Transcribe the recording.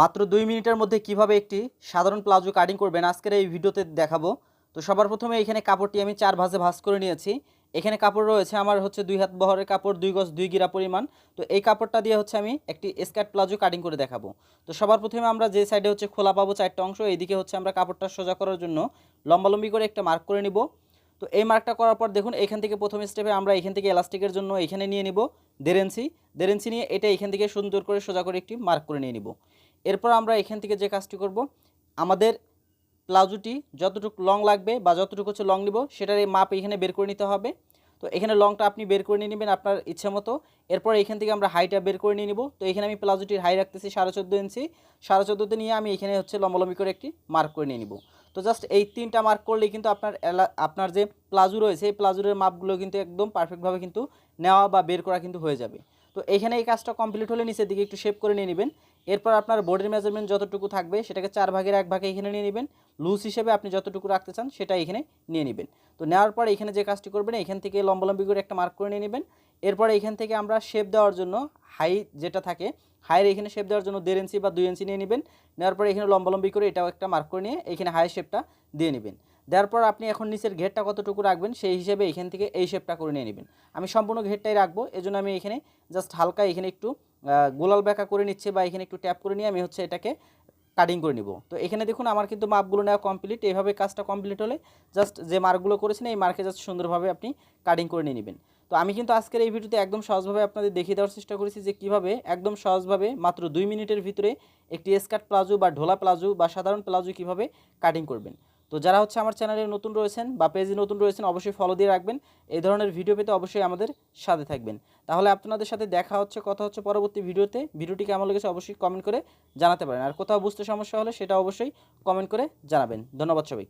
মাত্র দুই মিনিটের মধ্যে কীভাবে একটি সাধারণ প্লাজো কাটিং করবেন আজকের এই ভিডিওতে দেখাবো। তো সবার প্রথমে এখানে কাপড়টি আমি চার ভাঁজে ভাঁজ করে নিয়েছি। এখানে কাপড় রয়েছে আমার হচ্ছে দুই হাত বহরের কাপড়, দুই গজ, দুই গিরা পরিমাণ। তো এই কাপড়টা দিয়ে হচ্ছে আমি একটি স্কার্ট প্লাজো কাটিং করে দেখাবো। তো সবার প্রথমে আমরা যে সাইডে হচ্ছে খোলা পাবো চারটা অংশ, এইদিকে হচ্ছে আমরা কাপড়টা সোজা করার জন্য লম্বালম্বি করে একটা মার্ক করে নিব। তো এই মার্কটা করার পর দেখুন, এখান থেকে প্রথম স্টেপে আমরা এখান থেকে এলাস্টিকের জন্য এখানে নিয়ে নিব দেড় ইঞ্চি। নিয়ে এটা এখান থেকে সুন্দর করে সোজা করে একটি মার্ক করে নিয়ে নিব। এরপর আমরা এখান থেকে যে কাজটি করব, আমাদের প্লাজোটি যতটুকু লং লাগবে বা যতটুকু হচ্ছে লং নিব, সেটার এই মাপ এখানে বের করে নিতে হবে। তো এখানে লংটা আপনি বের করে নিয়ে নেবেন আপনার ইচ্ছে মতো। এরপর এখান থেকে আমরা হাইটা বের করে নিয়ে নিব। তো এখানে আমি প্লাজোটির হাই রাখতেছি সাড়ে চোদ্দ ইঞ্চি। সাড়ে চোদ্দোতে নিয়ে আমি এখানে হচ্ছে লম্বলম্বি করে একটি মার্ক করে নিয়ে নিব। তো জাস্ট এই তিনটা মার্ক করলেই কিন্তু আপনার আপনার যে প্লাজো রয়েছে, এই প্লাজোরের মাপগুলো কিন্তু একদম পারফেক্টভাবে কিন্তু নেওয়া বা বের করা কিন্তু হয়ে যাবে। তো এখানে এই কাজটা কমপ্লিট হলে নিচের দিকে একটু শেপ করে নিয়ে নেবেন। এরপর আপনার বডির মেজারমেন্ট যতটুকু থাকবে, সেটাকে চার ভাগের এক ভাগে এখানে নিয়ে নেবেন। লুজ হিসেবে আপনি যতটুকু রাখতে চান, সেটা এখানে নিয়ে নেবেন। তো নেওয়ার পর এখানে যে কাজটি করবেন, এখান থেকে লম্বালম্বি করে একটা মার্ক করে নিয়ে নেবেন। এরপর এখান থেকে আমরা শেপ দেওয়ার জন্য হাই যেটা থাকে হাইয়ের এখানে শেপ দেওয়ার জন্য দেড় ইঞ্চি বা দুই ইঞ্চি নিয়ে নেবেন। নেওয়ার পর এখানে লম্বালম্বি করে এটাও একটা মার্ক করে নিয়ে এখানে হাই শেপটা দিয়ে নেবেন। দেওয়ার পর আপনি এখন নিচের ঘেরটা কতটুকু রাখবেন সেই হিসেবে এখান থেকে এই শেপটা করে নিয়ে নেবেন। আমি সম্পূর্ণ ঘেরটাই রাখব, এজন্য আমি এখানে জাস্ট হালকা এখানে একটু গোলাল ব্যাকা করে নিচ্ছে বা এখানে একটু ট্যাপ করে নিয়ে আমি হচ্ছে এটাকে কাটিং করে নিব। তো এখানে দেখুন আমার কিন্তু মাপগুলো নেওয়া কমপ্লিট এইভাবে কাজটা কমপ্লিট হলে জাস্ট যে মার্কগুলো করেছেন এই মার্কে জাস্ট সুন্দরভাবে আপনি কাটিং করে নিয়ে নেবেন। তো আমি কিন্তু আজকের এই ভিডিওতে একদম সহজভাবে আপনাদের দেখিয়ে দেওয়ার চেষ্টা করেছি যে কীভাবে একদম সহজভাবে মাত্র দুই মিনিটের ভিতরে একটি স্কার্ট প্লাজো বা ঢোলা প্লাজো বা সাধারণ প্লাজো কীভাবে কাটিং করবেন। তো যারা হচ্ছে আমার চ্যানেলে নতুন রয়েছেন বা পেজে নতুন রয়েছেন, অবশ্যই ফলো দিয়ে রাখবেন। এই ধরনের ভিডিও পেতে অবশ্যই আমাদের সাথে থাকবেন। তাহলে আপনাদের সাথে দেখা হচ্ছে, কথা হচ্ছে পরবর্তী ভিডিওতে। ভিডিওটি কেমন লেগেছে অবশ্যই কমেন্ট করে জানাতে পারেন। আর কোথাও বুঝতে সমস্যা হলে সেটা অবশ্যই কমেন্ট করে জানাবেন। ধন্যবাদ সবাই